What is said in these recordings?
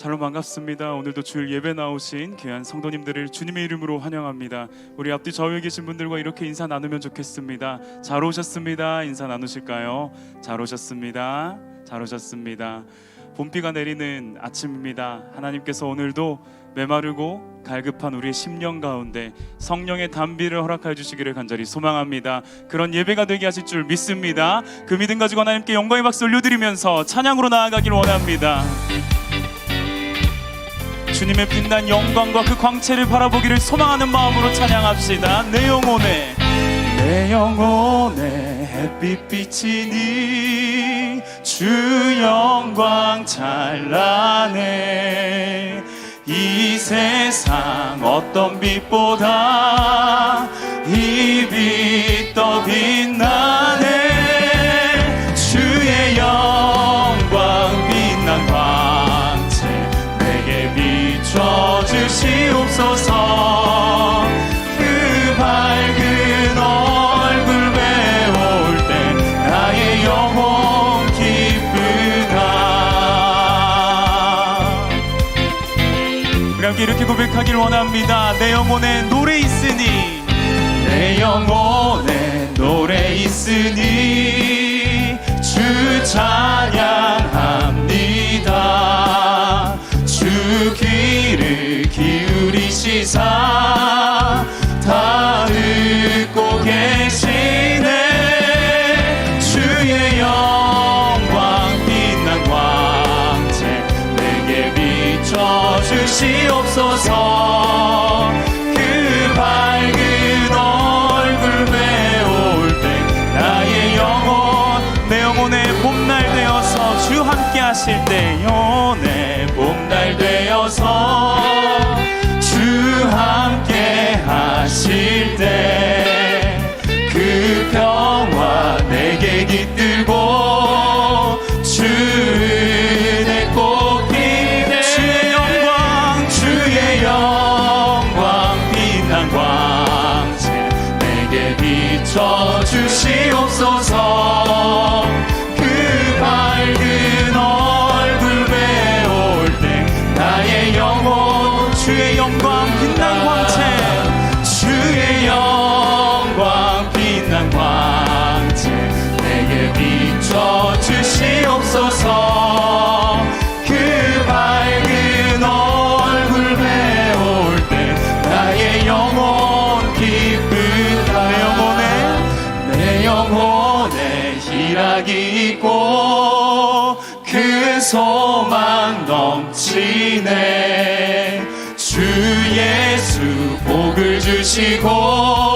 샬롬 반갑습니다. 오늘도 주일 예배 나오신 귀한 성도님들을 주님의 이름으로 환영합니다. 우리 앞뒤 좌우에 계신 분들과 이렇게 인사 나누면 좋겠습니다. 잘 오셨습니다. 인사 나누실까요? 잘 오셨습니다. 잘 오셨습니다. 봄비가 내리는 아침입니다. 하나님께서 오늘도 메마르고 갈급한 우리의 심령 가운데 성령의 담비를 허락하여 주시기를 간절히 소망합니다. 그런 예배가 되게 하실 줄 믿습니다. 그 믿음 가지고 하나님께 영광의 박수 올려드리면서 찬양으로 나아가길 원합니다. 주님의 빛난 영광과 그 광채를 바라보기를 소망하는 마음으로 찬양합시다. 내 영혼에 내 영혼에 햇빛 비치니 주 영광 찬란해 이 세상 어떤 빛보다 이 빛 더 빛나네 이렇게 고백하길 원합니다. 내 영혼에 노래 있으니. 내 영혼에 노래 있으니 주 희락이 있고 그 소망 넘치네. 주 예수 복을 주시고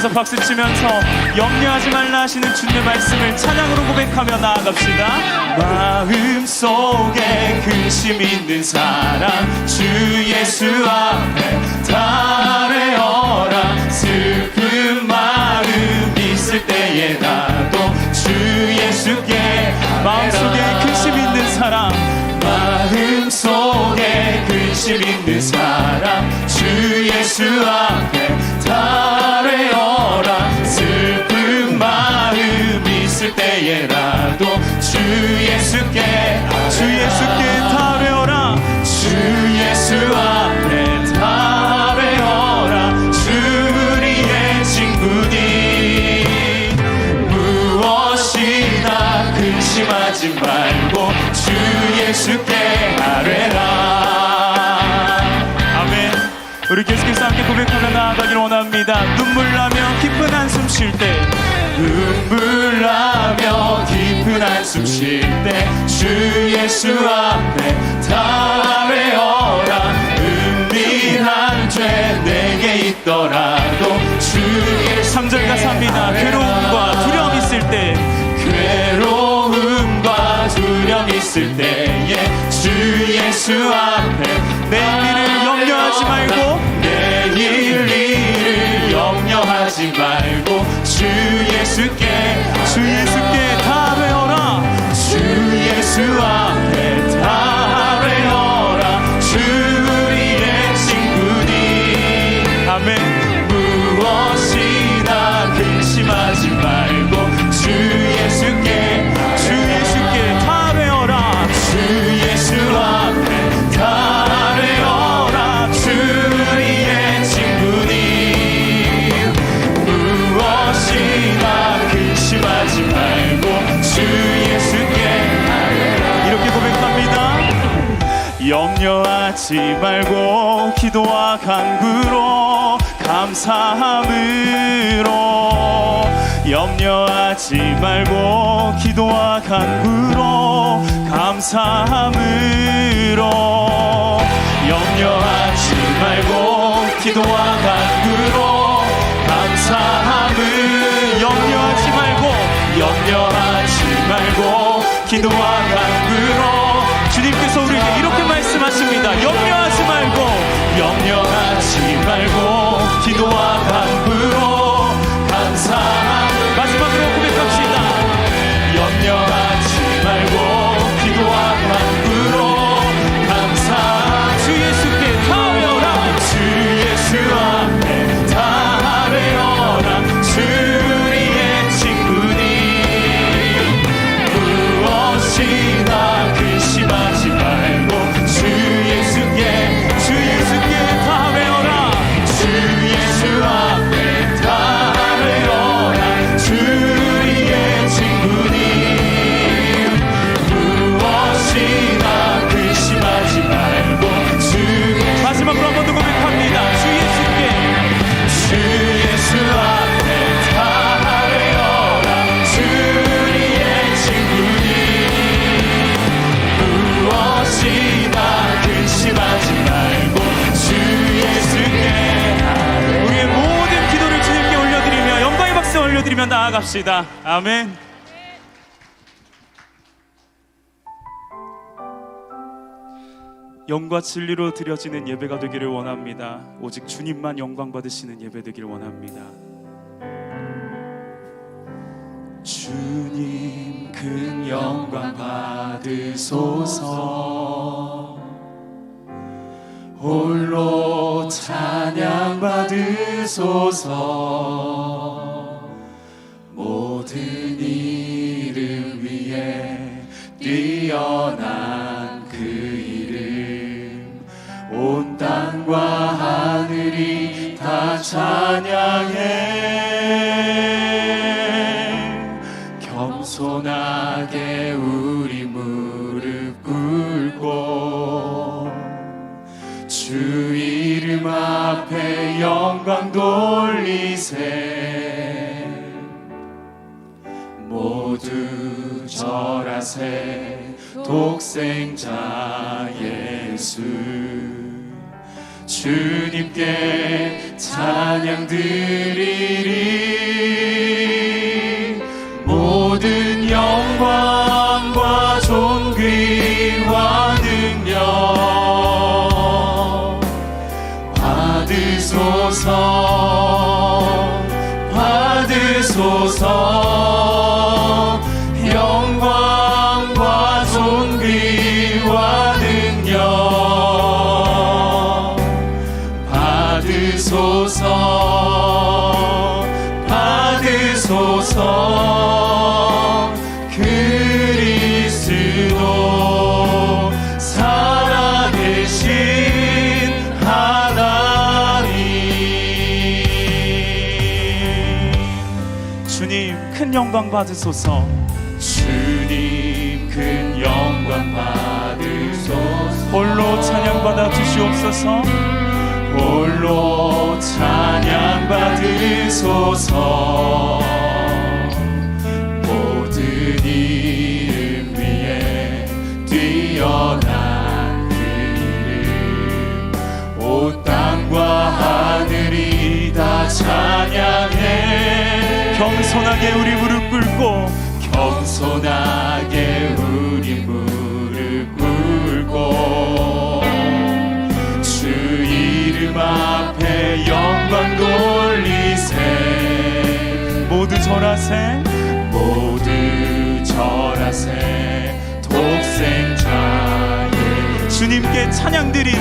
계속해서 박수 치면서 염려하지 말라 하시는 주님의 말씀을 찬양으로 고백하며 나아갑시다. 마음속에 근심 있는 사람 주 예수 앞에 달래어라. 슬픈 마음 있을 때에 나도 주 예수께 마음속에 근심 있는 사람 마음속에 근심 있는 사람 주 예수 앞에 근심하지 말고 주 예수께 아뢰라. 아멘. 우리 계속해서 함께 고백하며 나아가길 원합니다. 눈물 나며 깊은 한숨 쉴 때 눈물 나며 깊은 한숨 쉴 때 주 예수 앞에 달래어라. 은밀한 있더라도 주의 3절 가사입니다. 괴로움 있을 때에 주 예수 앞에 내일을 염려하지 말고 내일 일을 염려하지 말고 주 예수께 주 예수께 다 외워라. 주 예수 앞에 다 외워라. 주 우리의 친구니. 아멘. 무엇이나 근심하지 말고 염려하지 말고 기도와 간구로 감사함으로 염려하지 말고 기도와 간구로 감사함으로 염려하지 말고 기도와 간구로 감사함을 염려하지 말고 염려하지 말고 기도와 간구로 주님께서 우리에게 이렇게 말씀하십니다 나아갑시다 아멘 영과 진리로 드려지는 예배가 되기를 원합니다. 오직 주님만 영광 받으시는 예배 되기를 원합니다. 주님 큰 영광 받으소서 홀로 찬양 받으소서 찬양해. 겸손하게 우리 무릎 꿇고 주 이름 앞에 영광 돌리세. 모두 절하세 독생자 예수. 주님께 찬양 드리리 받으소서. 받으소서. 그리스도 살아계신 하나님. 주님 큰 영광 받으소서. 주님 큰 영광 받으소서. 홀로 찬양 받아 주시옵소서 홀로 찬양 받으소서. 모든 이름 위에 뛰어난 그 이름. 온 땅과 하늘이 다 찬양해. 겸손하게 우리 무릎 꿇고 겸손하게 찬양 드리리